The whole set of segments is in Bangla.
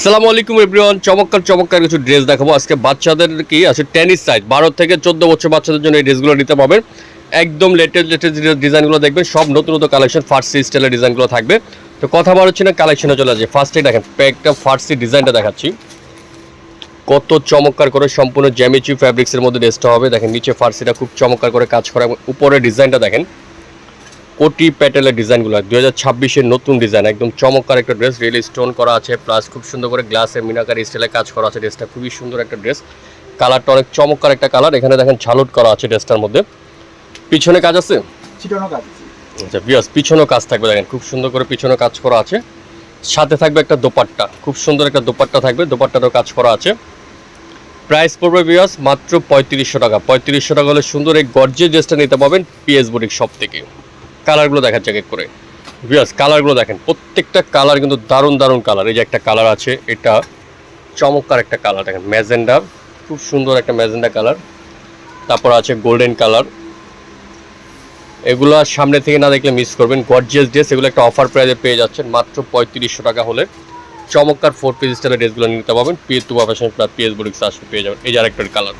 আসসালামু আলাইকুম এভরিওয়ান, চমৎকার চমৎকার কিছু ড্রেস দেখাবো। আজকে বাচ্চাদের কি আছে? টেনিস সাইজ বারো থেকে চোদ্দ বছর বাচ্চাদের জন্য এই ড্রেসগুলো নিতে পারবেন। একদম লেটেস্ট লেটেস্ট ডিজাইনগুলো দেখবেন, সব নতুন নতুন কালেকশন ফার্সি স্টাইলের ডিজাইনগুলো থাকবে। তো কথা বলা হচ্ছে না কালেকশনে চলে আসে। ফার্স্টে দেখেন একটা ফার্সি ডিজাইনটা দেখাচ্ছি। কত চমৎকার করে সম্পূর্ণ জ্যামিচি ফ্যাব্রিক্সের মধ্যে ড্রেসটা হবে। দেখেন, নিচে ফার্সিটা খুব চমৎকার করে কাজ করা উপরে ডিজাইনটা দেখেন। কোটি প্যাটেলের ডিজাইনগুলো দুই হাজার ছাব্বিশের নতুন ডিজাইন একদম চমৎকার একটা ড্রেস রিয়েলি স্টোন করা আছে প্লাস খুব সুন্দর করে গ্লাসে মিনাকারি স্টাইলে কাজ করা আছে ড্রেসটা খুবই সুন্দর একটা ড্রেস কালারটা অনেক চমৎকার একটা কালার এখানে দেখেন ঝালুট করা আছে ড্রেসটার মধ্যে। পিছনে কাজ আছে? আচ্ছা বিয়াস পিছনেও কাজ থাকবে দেখেন খুব সুন্দর করে পিছনে কাজ করা আছে। সাথে থাকবে একটা দোপাট্টা খুব সুন্দর একটা দোপাট্টা থাকবে দোপাট্টারও কাজ করা আছে। প্রাইস পড়বে বিয়াস মাত্র পঁয়ত্রিশশো টাকা। পঁয়ত্রিশশো টাকা হলে সুন্দর এই গর্জে ড্রেসটা নিতে পাবেন পিএস বুটিক শপ থেকে। কালারগুলো দেখাচ্ছে এক করে। বিয়াস কালারগুলো দেখেন, প্রত্যেকটা কালার কিন্তু দারুণ দারুণ কালার। এই যে একটা কালার আছে, এটা চমৎকার একটা কালার। দেখেন, ম্যাজেন্ডা, খুব সুন্দর একটা ম্যাজেন্ডা কালার। তারপর আছে গোল্ডেন কালার। এগুলো সামনে থেকে না দেখলে মিস করবেন। গর্জিয়াস ড্রেস এগুলো একটা অফার প্রাইসে পেয়ে যাচ্ছেন, মাত্র পঁয়ত্রিশশো টাকা হলে। চমৎকার ফোর পিস স্টাইলের ড্রেসগুলো নিতে পাবেন PS to fashion plus PS boutiques আসলে পেয়ে যাবেন। এই যে আরেকটা কালার।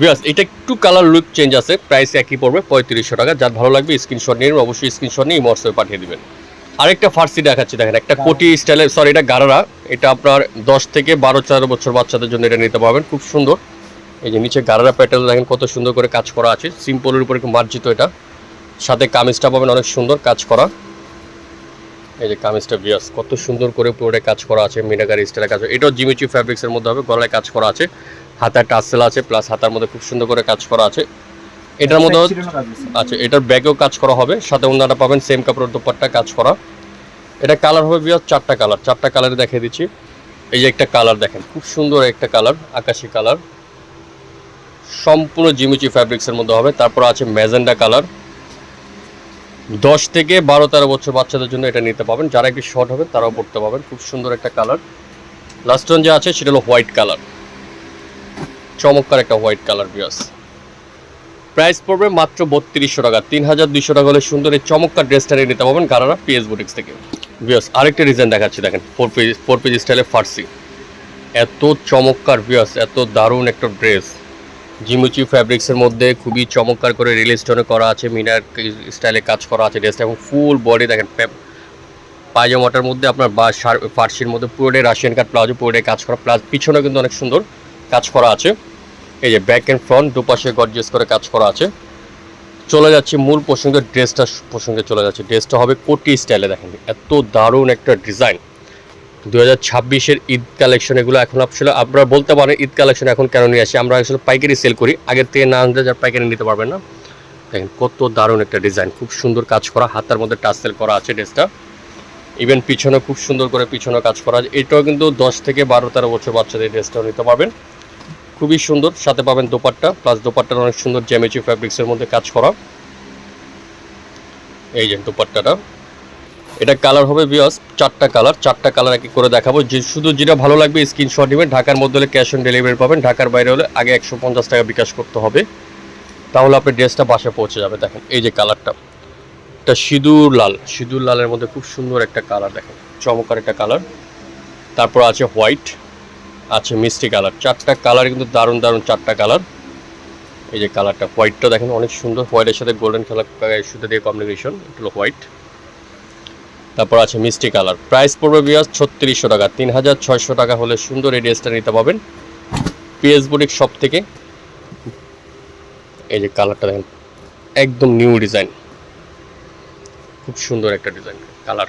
বিয়াস এটা একটু কালার লুক চেঞ্জ আছে প্রাইস একই পড়বে পঁয়ত্রিশশো টাকা। যার ভালো লাগবে স্ক্রিনশট নিয়ে নেবেন, অবশ্যই স্ক্রিনশট নিয়ে হোয়াটসঅ্যাপে পাঠিয়ে দিবেন। আরেকটা ফার্সি দেখাচ্ছি দেখেন একটা কোটি স্টাইলের সরি এটা গারারা। এটা আপনার দশ থেকে বারো চার বছর বাচ্চাদের জন্য এটা নিতে পারবেন খুব সুন্দর। এই যে নিচে গারারা প্যাটেল দেখেন কত সুন্দর করে কাজ করা আছে। সিম্পলের উপরে একটু মার্জিত এটা। সাথে কামিজটা পাবেন অনেক সুন্দর কাজ করা। এই যে কামিজটা বিয়াস কত সুন্দর করে পুরোটা কাজ করা আছে মিনাকারি স্টাইলের কাজ। এটাও জিমিচি ফ্যাব্রিক্সের মধ্যে হবে গলায় কাজ করা আছে। হাতায় টাসেল আছে প্লাস হাতার মধ্যে খুব সুন্দর করে কাজ করা আছে। এটার মধ্যে। আচ্ছা এটার ব্যাগেও কাজ করা হবে সাথে অন্যটা পাবেন সেম কাপড়ের দোপাট্টা কাজ করা। এটা কালার হবে বিয়াস চারটা কালার চারটা কালারে দেখিয়ে দিচ্ছি। এই যে একটা কালার দেখেন খুব সুন্দর একটা কালার আকাশি কালার সম্পূর্ণ জিমিচি ফ্যাব্রিক্সের মধ্যে হবে তারপর আছে ম্যাজেন্ডা কালার দশ থেকে বারো তেরো বছর বাচ্চাদের জন্য এটা নিতে পাবেন যারা একটু শর্ট হবে তারাও পড়তে পাবেন খুব সুন্দর একটা কালার লাস্ট ওয়ান যে আছে সেটা হলো হোয়াইট কালার চমৎকার একটা হোয়াইট কালার বিয়াস প্রাইস পড়বে মাত্র বত্রিশশো টাকা তিন হাজার দুইশো টাকা হলে সুন্দর এই চমৎকার ড্রেসটা নিয়ে নিতে পারবেন গারারা পিএস বুটিক্স থেকে। বিয়াস আরেকটা ডিজাইন দেখাচ্ছি, দেখেন ফোর পেজ ফোর পেজ স্টাইলে ফার্সি এত চমৎকার বিয়াস এত দারুণ একটা ড্রেস জিমুচি ফ্যাব্রিক্সের মধ্যে খুবই চমৎকার করে রিল স্টোনে করা আছে, মিনার স্টাইলে কাজ করা আছে ড্রেসটা এবং ফুল বডি দেখেন পায়জামাটার মধ্যে আপনার বা ফার্সির মধ্যে পুরোটাই রাশিয়ান কাট প্লাজো পুরোটাই কাজ করা প্লাস পিছনে কিন্তু অনেক সুন্দর কাজ করা আছে। এই যে ব্যাক অ্যান্ড ফ্রন্ট দুপাশে গর্জিয়াস করে কাজ করা আছে। চলে যাচ্ছে মূল প্রসঙ্গে, ড্রেসটা প্রসঙ্গে চলে যাচ্ছে। ড্রেসটা হবে কোটি স্টাইলে দেখেন, এত দারুণ একটা ডিজাইন দু হাজার ছাব্বিশের ঈদ কালেকশন এগুলো এখন আসলে আপনারা বলতে পারেন, ঈদ কালেকশন এখন কেন নিয়ে আসি? আমরা আসলে পাইকারি সেল করি, আগের থেকে না আনলে যার পাইকারি নিতে পারবেন না। দেখেন কত দারুণ একটা ডিজাইন খুব সুন্দর কাজ করা, হাতার মধ্যে টাসেল করা আছে ড্রেসটা। ইভেন পিছনে খুব সুন্দর করে পিছনে কাজ করা এটাও কিন্তু দশ থেকে বারো তেরো বছর বাচ্চাদের ড্রেসটাও নিতে পারবেন। খুবই সুন্দর। সাথে পাবেন দোপাট্টা প্লাস দোপাট্টার অনেক সুন্দর জ্যামেচি ফ্যাব্রিক্সের মধ্যে কাজ করা। এই যে দোপাট্টাটা। এটা কালার হবে বিয়াস চারটা কালার চারটা কালার এক এক করে দেখাবো। যে শুধু যেটা ভালো লাগবে স্ক্রিনশট নেবেন। ঢাকার মধ্যে হলে ক্যাশ অন ডেলিভারি পাবেন। ঢাকার বাইরে হলে আগে একশো পঞ্চাশ টাকা বিকাশ করতে হবে। তাহলে আপনার ড্রেসটা বাসায় পৌঁছে যাবে। দেখেন, এই যে কালারটা এটা সিঁদুর লাল। সিঁদুর লালের মধ্যে খুব সুন্দর একটা কালার দেখেন। চমৎকার একটা কালার তারপর আছে হোয়াইট আছে মিষ্টি কালার। চারটা কালার কিন্তু দারুণ দারুণ চারটা কালার। এই যে কালারটা, হোয়াইটটা দেখেন, অনেক সুন্দর হোয়াইটের সাথে গোল্ডেন কালার সুতো দিয়ে কম্বিনেশন এটা হলো হোয়াইট। তারপর আছে মিষ্টি কালার। প্রাইস পড়বে বিয়াস ছত্রিশশো টাকা তিন হাজার ছয়শো টাকা হলে সুন্দর এই ড্রেসটা নিতে পাবেন পিএস বুটিক শপ থেকে। এই যে কালারটা দেখেন, একদম নিউ ডিজাইন খুব সুন্দর একটা ডিজাইন কালার।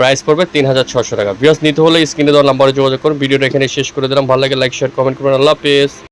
প্রাইস পড়বে তিন হাজার ছশো টাকা। বিয়াস নিতে হলে স্ক্রিনে দেওয়ার নাম্বারে যোগাযোগ করুন। ভিডিওটা এখানে শেষ করে দিলাম। ভালো লাগে লাইক শেয়ার কমেন্ট করবেন। আল্লাহ হাফেজ।